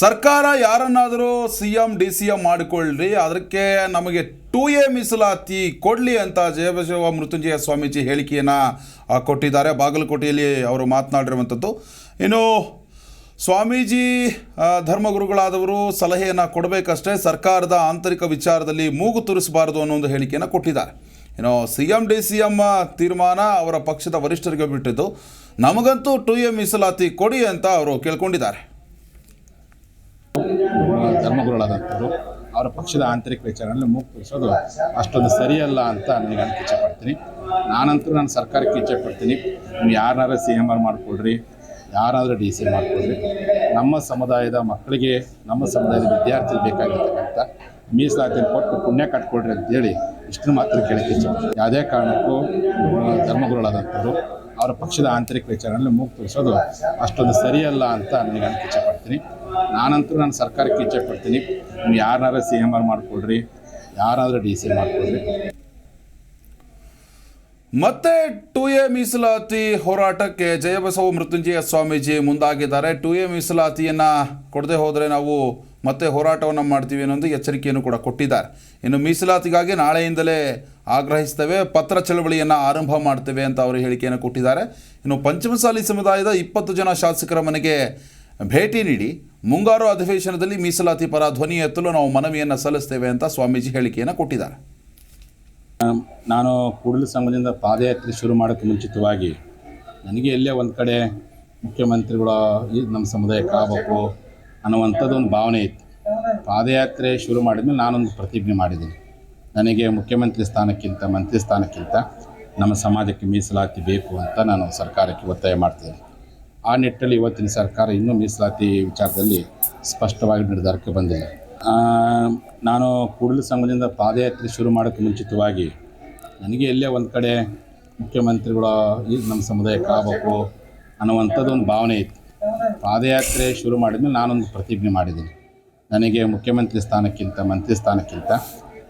ಸರ್ಕಾರ ಯಾರನ್ನಾದರೂ C M D C M ಮಾಡಿಕೊಳ್ಳ್ರಿ, ಅದಕ್ಕೆ ನಮಗೆ ಟೂ ಎ ಮೀಸಲಾತಿ ಕೊಡಲಿ ಅಂತ ಜಯಬಸವ ಮೃತ್ಯುಂಜಯ ಸ್ವಾಮೀಜಿ ಹೇಳಿಕೆಯನ್ನು ಕೊಟ್ಟಿದ್ದಾರೆ. ಬಾಗಲಕೋಟೆಯಲ್ಲಿ ಅವರು ಮಾತನಾಡಿರುವಂಥದ್ದು. ಇನ್ನು ಸ್ವಾಮೀಜಿ ಧರ್ಮಗುರುಗಳಾದವರು ಸಲಹೆಯನ್ನು ಕೊಡಬೇಕಷ್ಟೇ, ಸರ್ಕಾರದ ಆಂತರಿಕ ವಿಚಾರದಲ್ಲಿ ಮೂಗು ತುರಿಸಬಾರದು ಅನ್ನೋ ಒಂದು ಹೇಳಿಕೆಯನ್ನು ಕೊಟ್ಟಿದ್ದಾರೆ. ಇನ್ನು C M D C M ತೀರ್ಮಾನ ಅವರ ಪಕ್ಷದ ವರಿಷ್ಠರಿಗೆ ಬಿಟ್ಟಿದ್ದು, ನಮಗಂತೂ ಟು ಎ ಮೀಸಲಾತಿ ಕೊಡಿ ಅಂತ ಅವರು ಕೇಳ್ಕೊಂಡಿದ್ದಾರೆ. ಧರ್ಮಗುರುಗಳಾದಂಥವ್ರು ಅವರ ಪಕ್ಷದ ಆಂತರಿಕ ವಿಚಾರಗಳಲ್ಲಿ ಮುಕ್ತಿಸೋದು ಅಷ್ಟೊಂದು ಸರಿಯಲ್ಲ ಅಂತ ನನಗೆ ಅನಿಕೆ ಇಚ್ಛೆಪಡ್ತೀನಿ ನಾನಂತೂ ನಾನು ಸರ್ಕಾರಕ್ಕೆ ಇಚ್ಛೆಪಡ್ತೀನಿ ನೀವು ಯಾರನ್ನಾರ ಸಿ ಎಂ ಆರ್ ಮಾಡಿಕೊಡ್ರಿ, ಯಾರಾದರೂ ಡಿ ಸಿ ಮಾಡಿಕೊಡ್ರಿ. ನಮ್ಮ ಸಮುದಾಯದ ಮಕ್ಕಳಿಗೆ, ನಮ್ಮ ಸಮುದಾಯದ ವಿದ್ಯಾರ್ಥಿ ಬೇಕಾಗಿರ್ತಕ್ಕಂಥ ಮೀಸಲಾತಿಯನ್ನು ಕೊಟ್ಟು ಪುಣ್ಯ ಕಟ್ಕೊಡ್ರಿ ಅಂತೇಳಿ ಇಷ್ಟು ಮಾತ್ರ ಕೇಳಕ್ಕೆ ಇಚ್ಛೆ ಯಾವುದೇ ಕಾರಣಕ್ಕೂ ಧರ್ಮಗುರುಗಳಾದಂಥವ್ರು, ಅವರ ಪಕ್ಷದ ಆಂತರಿಕ ವಿಚಾರಗಳಲ್ಲಿ ಮುಕ್ತಿಸೋದು ಅಷ್ಟೊಂದು ಸರಿಯಲ್ಲ ಅಂತ ನನಗೆ ಅನಿಕೆ ಇಚ್ಛೆಪಡ್ತೀನಿ ನಾನಂತೂ ನಾನು ಸರ್ಕಾರಕ್ಕೆ ಇಚ್ಛೆಪಡ್ತೀನಿ ನೀವು ಯಾರನ್ನಾರ ಸಿ ಎಂ ಆರ್ ಮಾಡಿಕೊಡ್ರಿ ಯಾರಾದರೂ ಡಿ ಸಿ ಮಾಡಿಕೊಡ್ರಿ ಮತ್ತೆ ಟು ಎ ಮೀಸಲಾತಿ ಹೋರಾಟಕ್ಕೆ ಜಯಬಸವ ಮೃತ್ಯುಂಜಯ ಸ್ವಾಮೀಜಿ ಮುಂದಾಗಿದ್ದಾರೆ. ಟು ಎ ಮೀಸಲಾತಿಯನ್ನು ಕೊಡದೆ ಹೋದರೆ ನಾವು ಮತ್ತೆ ಹೋರಾಟವನ್ನು ಮಾಡ್ತೀವಿ ಅನ್ನೋದು ಎಚ್ಚರಿಕೆಯನ್ನು ಕೂಡ ಕೊಟ್ಟಿದ್ದಾರೆ. ಇನ್ನು ಮೀಸಲಾತಿಗಾಗಿ ನಾಳೆಯಿಂದಲೇ ಆಗ್ರಹಿಸ್ತೇವೆ. ಪತ್ರ ಚಳವಳಿಯನ್ನು ಆರಂಭ ಮಾಡ್ತೇವೆ ಅಂತ ಅವರು ಹೇಳಿಕೆಯನ್ನು ಕೊಟ್ಟಿದ್ದಾರೆ. ಇನ್ನು ಪಂಚಮಸಾಲಿ ಸಮುದಾಯದ ಇಪ್ಪತ್ತು ಜನ ಶಾಸಕರ ಮನೆಗೆ ಭೇಟಿ ನೀಡಿ ಮುಂಗಾರು ಅಧಿವೇಶನದಲ್ಲಿ ಮೀಸಲಾತಿ ಪರ ಧ್ವನಿ ಎತ್ತಲು ನಾವು ಮನವಿಯನ್ನು ಸಲ್ಲಿಸ್ತೇವೆ ಅಂತ ಸ್ವಾಮೀಜಿ ಹೇಳಿಕೆಯನ್ನು ಕೊಟ್ಟಿದ್ದಾರೆ. ನಾನು ಕೂಡಲ ಸಂಘದಿಂದ ಪಾದಯಾತ್ರೆ ಶುರು ಮಾಡೋಕ್ಕೆ ಮುಂಚಿತವಾಗಿ ನನಗೆ ಎಲ್ಲೇ ಒಂದು ಕಡೆ ಮುಖ್ಯಮಂತ್ರಿಗಳು ನಮ್ಮ ಸಮುದಾಯಕ್ಕೆ ಆಗಬೇಕು ಅನ್ನುವಂಥದ್ದು ಒಂದು ಭಾವನೆ ಇತ್ತು. ಪಾದಯಾತ್ರೆ ಶುರು ಮಾಡಿದ್ಮೇಲೆ ನಾನೊಂದು ಪ್ರತಿಜ್ಞೆ ಮಾಡಿದ್ದೀನಿ. ನನಗೆ ಮುಖ್ಯಮಂತ್ರಿ ಸ್ಥಾನಕ್ಕಿಂತ, ಮಂತ್ರಿ ಸ್ಥಾನಕ್ಕಿಂತ ನಮ್ಮ ಸಮಾಜಕ್ಕೆ ಮೀಸಲಾತಿ ಬೇಕು ಅಂತ ನಾನು ಸರ್ಕಾರಕ್ಕೆ ಒತ್ತಾಯ ಮಾಡ್ತೀನಿ ಆ ನಿಟ್ಟಲ್ಲಿ ಇವತ್ತಿನ ಸರ್ಕಾರ ಇನ್ನೂ ಮೀಸಲಾತಿ ವಿಚಾರದಲ್ಲಿ ಸ್ಪಷ್ಟವಾಗಿ ನಿರ್ಧಾರಕ್ಕೆ ಆ, ನಾನು ಕೂಡಲ ಸಂಘದಿಂದ ಪಾದಯಾತ್ರೆ ಶುರು ಮಾಡೋಕ್ಕೆ ಮುಂಚಿತವಾಗಿ ನನಗೆ ಎಲ್ಲೇ ಒಂದು ಕಡೆ ಮುಖ್ಯಮಂತ್ರಿಗಳು ಈ ನಮ್ಮ ಸಮುದಾಯಕ್ಕೆ ಆಗಬೇಕು ಅನ್ನುವಂಥದ್ದೊಂದು ಭಾವನೆ ಇತ್ತು. ಪಾದಯಾತ್ರೆ ಶುರು ಮಾಡಿದ್ಮೇಲೆ ನಾನೊಂದು ಪ್ರತಿಜ್ಞೆ ಮಾಡಿದ್ದೀನಿ. ನನಗೆ ಮುಖ್ಯಮಂತ್ರಿ ಸ್ಥಾನಕ್ಕಿಂತ ಮಂತ್ರಿ ಸ್ಥಾನಕ್ಕಿಂತ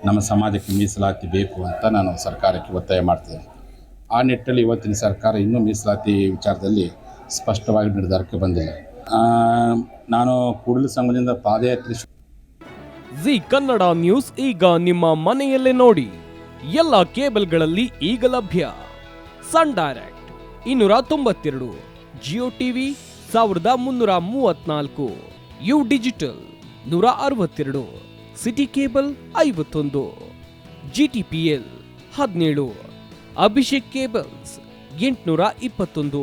ನಮ್ಮ ಸಮಾಜಕ್ಕೆ ಮೀಸಲಾತಿ ಬೇಕು ಅಂತ ನಾನು ಸರ್ಕಾರಕ್ಕೆ ಒತ್ತಾಯ ಮಾಡ್ತೇನೆ. ಆ ನಿಟ್ಟಲ್ಲಿ ಇವತ್ತಿನ ಸರ್ಕಾರ ಇನ್ನೂ ಮೀಸಲಾತಿ ವಿಚಾರದಲ್ಲಿ ಸ್ಪಷ್ಟವಾಗಿ ನಿರ್ಧಾರಕ್ಕೆ ಬಂದಿಲ್ಲ. ನಾನು ಕೂಡಲ ಸಂಘದಿಂದ ಪಾದಯಾತ್ರೆ ಜಿ ಕನ್ನಡ ನ್ಯೂಸ್ ಈಗ ನಿಮ್ಮ ಮನೆಯಲ್ಲೇ ನೋಡಿ. ಎಲ್ಲ ಕೇಬಲ್ಗಳಲ್ಲಿ ಈಗ ಲಭ್ಯ. ಸನ್ ಡೈರೆಕ್ಟ್ ಇನ್ನೂರ ತೊಂಬತ್ತೆರಡು, ಜಿಯೋ ಟಿವಿ ಸಾವಿರದ ಮುನ್ನೂರ ಮೂವತ್ನಾಲ್ಕು ಯು ಡಿಜಿಟಲ್ ನೂರ ಅರವತ್ತೆರಡು, ಸಿಟಿ ಕೇಬಲ್ ಐವತ್ತೊಂದು ಜಿ ಟಿ ಪಿ ಎಲ್ ಹದಿನೇಳು, ಅಭಿಷೇಕ್ ಕೇಬಲ್ಸ್ ಎಂಟುನೂರ ಇಪ್ಪತ್ತೊಂದು.